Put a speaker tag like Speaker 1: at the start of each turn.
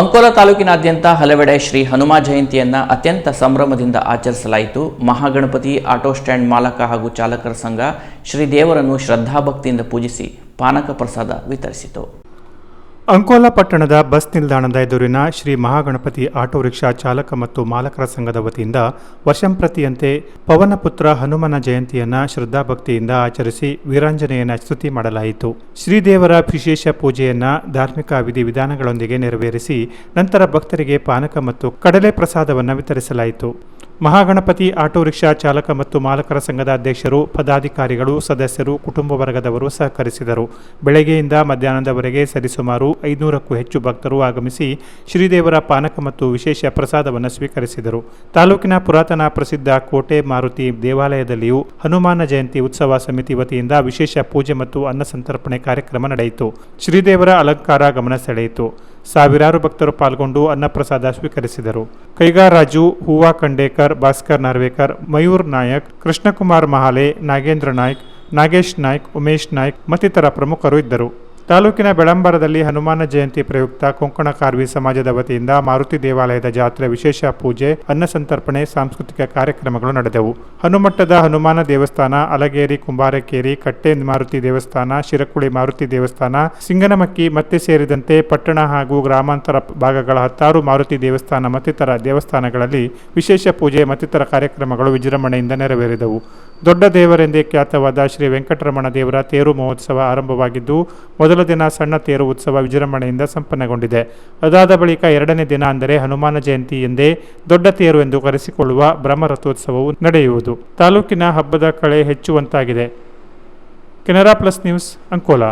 Speaker 1: ಅಂಕೋಲ ತಾಲೂಕಿನಾದ್ಯಂತ ಹಲವೆಡೆ ಶ್ರೀ ಹನುಮ ಜಯಂತಿಯನ್ನ ಅತ್ಯಂತ ಸಂಭ್ರಮದಿಂದ ಆಚರಿಸಲಾಯಿತು. ಮಹಾಗಣಪತಿ, ಆಟೋ ಸ್ಟ್ಯಾಂಡ್ ಮಾಲಕ ಹಾಗೂ ಚಾಲಕರ ಸಂಘ ಶ್ರೀ ದೇವರನ್ನು ಶ್ರದ್ಧಾಭಕ್ತಿಯಿಂದ ಪೂಜಿಸಿ ಪಾನಕ ಪ್ರಸಾದ ವಿತರಿಸಿತು.
Speaker 2: ಅಂಕೋಲಾ ಪಟ್ಟಣದ ಬಸ್ ನಿಲ್ದಾಣದ ಎದುರಿನ ಶ್ರೀ ಮಹಾಗಣಪತಿ ಆಟೋ ರಿಕ್ಷಾ ಚಾಲಕ ಮತ್ತು ಮಾಲಕರ ಸಂಘದ ವತಿಯಿಂದ ವರ್ಷಂಪ್ರತಿಯಂತೆ ಪವನಪುತ್ರ ಹನುಮನ ಜಯಂತಿಯನ್ನ ಶ್ರದ್ಧಾಭಕ್ತಿಯಿಂದ ಆಚರಿಸಿ ವೀರಾಂಜನೆಯನ್ನು ಸ್ತುತಿ ಮಾಡಲಾಯಿತು. ಶ್ರೀದೇವರ ವಿಶೇಷ ಪೂಜೆಯನ್ನ ಧಾರ್ಮಿಕ ವಿಧಿವಿಧಾನಗಳೊಂದಿಗೆ ನೆರವೇರಿಸಿ ನಂತರ ಭಕ್ತರಿಗೆ ಪಾನಕ ಮತ್ತು ಕಡಲೆ ಪ್ರಸಾದವನ್ನು ವಿತರಿಸಲಾಯಿತು. ಮಹಾಗಣಪತಿ ಆಟೋ ರಿಕ್ಷಾ ಚಾಲಕ ಮತ್ತು ಮಾಲಕರ ಸಂಘದ ಅಧ್ಯಕ್ಷರು, ಪದಾಧಿಕಾರಿಗಳು, ಸದಸ್ಯರು, ಕುಟುಂಬ ವರ್ಗದವರು ಸಹಕರಿಸಿದರು. ಬೆಳಗ್ಗೆಯಿಂದ ಮಧ್ಯಾಹ್ನದವರೆಗೆ ಸರಿಸುಮಾರು ಐನೂರಕ್ಕೂ ಹೆಚ್ಚು ಭಕ್ತರು ಆಗಮಿಸಿ ಶ್ರೀದೇವರ ಪಾನಕ ಮತ್ತು ವಿಶೇಷ ಪ್ರಸಾದವನ್ನು ಸ್ವೀಕರಿಸಿದರು. ತಾಲೂಕಿನ ಪುರಾತನ ಪ್ರಸಿದ್ಧ ಕೋಟೆ ಮಾರುತಿ ದೇವಾಲಯದಲ್ಲಿಯೂ ಹನುಮಾನ ಜಯಂತಿ ಉತ್ಸವ ಸಮಿತಿ ವತಿಯಿಂದ ವಿಶೇಷ ಪೂಜೆ ಮತ್ತು ಅನ್ನ ಸಂತರ್ಪಣೆ ಕಾರ್ಯಕ್ರಮ ನಡೆಯಿತು. ಶ್ರೀದೇವರ ಅಲಂಕಾರ ಗಮನ ಸೆಳೆಯಿತು. ಸಾವಿರಾರು ಭಕ್ತರು ಪಾಲ್ಗೊಂಡು ಅನ್ನಪ್ರಸಾದ ಸ್ವೀಕರಿಸಿದರು. ಕೈಗಾರಾಜು ಹೂವಾ ಖಂಡೇಕರ್, ಭಾಸ್ಕರ್ ನಾರ್ವೇಕರ್, ಮಯೂರ್ ನಾಯಕ್, ಕೃಷ್ಣಕುಮಾರ್ ಮಹಾಲೆ, ನಾಗೇಂದ್ರ ನಾಯ್ಕ್, ನಾಗೇಶ್ ನಾಯ್ಕ್, ಉಮೇಶ್ ನಾಯ್ಕ್ ಮತ್ತಿತರ ಪ್ರಮುಖರು ಇದ್ದರು. ತಾಲೂಕಿನ ಬೆಳಂಬರದಲ್ಲಿ ಹನುಮಾನ ಜಯಂತಿ ಪ್ರಯುಕ್ತ ಕೊಂಕಣ ಕಾರ್ವಿ ಸಮಾಜದ ವತಿಯಿಂದ ಮಾರುತಿ ದೇವಾಲಯದ ಜಾತ್ರೆ ವಿಶೇಷ ಪೂಜೆ ಅನ್ನಸಂತರ್ಪಣೆ ಸಾಂಸ್ಕೃತಿಕ ಕಾರ್ಯಕ್ರಮಗಳು ನಡೆದವು. ಹನುಮಟ್ಟದ ಹನುಮಾನ ದೇವಸ್ಥಾನ, ಅಲಗೇರಿ, ಕುಂಬಾರಕೇರಿ, ಕಟ್ಟೆ ಮಾರುತಿ ದೇವಸ್ಥಾನ, ಶಿರಕುಳಿ ಮಾರುತಿ ದೇವಸ್ಥಾನ, ಸಿಂಗನಮಕ್ಕಿ ಮತ್ತೆ ಸೇರಿದಂತೆ ಪಟ್ಟಣ ಹಾಗೂ ಗ್ರಾಮಾಂತರ ಭಾಗಗಳ ಹತ್ತಾರು ಮಾರುತಿ ದೇವಸ್ಥಾನ ಮತ್ತಿತರ ದೇವಸ್ಥಾನಗಳಲ್ಲಿ ವಿಶೇಷ ಪೂಜೆ ಮತ್ತಿತರ ಕಾರ್ಯಕ್ರಮಗಳು ವಿಜೃಂಭಣೆಯಿಂದ ನೆರವೇರಿದವು. ದೊಡ್ಡ ದೇವರೆಂದೇ ಖ್ಯಾತವಾದ ಶ್ರೀ ವೆಂಕಟರಮಣ ದೇವರ ತೇರು ಮಹೋತ್ಸವ ಆರಂಭವಾಗಿದ್ದು ಮೊದಲ ದಿನ ಸಣ್ಣ ತೇರು ಉತ್ಸವ ವಿಜೃಂಭಣೆಯಿಂದ ಸಂಪನ್ನಗೊಂಡಿದೆ. ಅದಾದ ಬಳಿಕ ಎರಡನೇ ದಿನ ಅಂದರೆ ಹನುಮಾನ ಜಯಂತಿ ಎಂದೇ ದೊಡ್ಡ ತೇರು ಎಂದು ಕರೆಸಿಕೊಳ್ಳುವ ಬ್ರಹ್ಮರಥೋತ್ಸವವು ನಡೆಯುವುದು. ತಾಲೂಕಿನ ಹಬ್ಬದ ಕಳೆ ಹೆಚ್ಚುವಂತಾಗಿದೆ. Canara plus news Ankola.